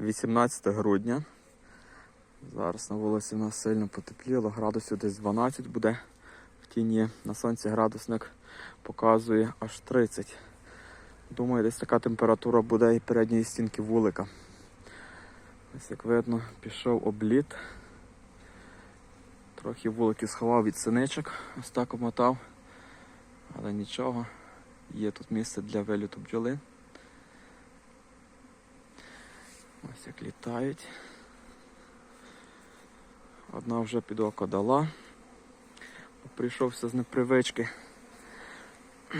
18 грудня. Зараз на вулиці у нас сильно потепліло, градусів десь 12 буде в тіні. На сонці градусник показує аж 30. Думаю, десь така температура буде і передньої стінки вулика. Ось як видно, пішов обліт. Трохи вулики сховав від синичок, ось так омотав. Але нічого, є тут місце для виліту бджоли. Ось як літають. Одна вже під око дала. Прийшовся з непривички.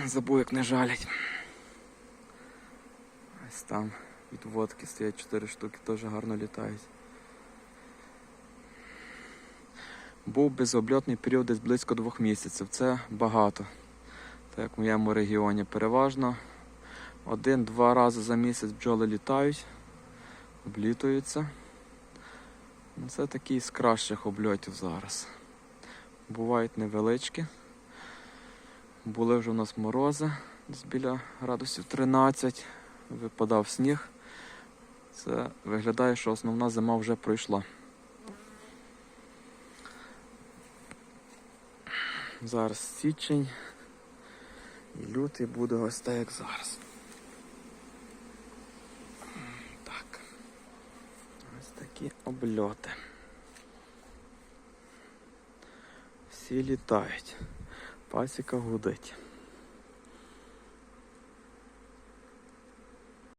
Забув, як не жалять. Ось там від водки стоять 4 штуки, теж гарно літають. Був безобльотний період десь близько двох місяців. Це багато. Так як в моєму регіоні переважно. Один-два рази за місяць бджоли літають, облітуються. Ну, Це такий з кращих обльотів зараз. Бувають невеличкі. Були вже у нас морози, десь біля градусів 13, випадав сніг. Це виглядає, що основна зима вже пройшла. Зараз січень і лютий буде ось так, як зараз. Так. Ось такі обльоти. Всі літають. Пасіка гудить.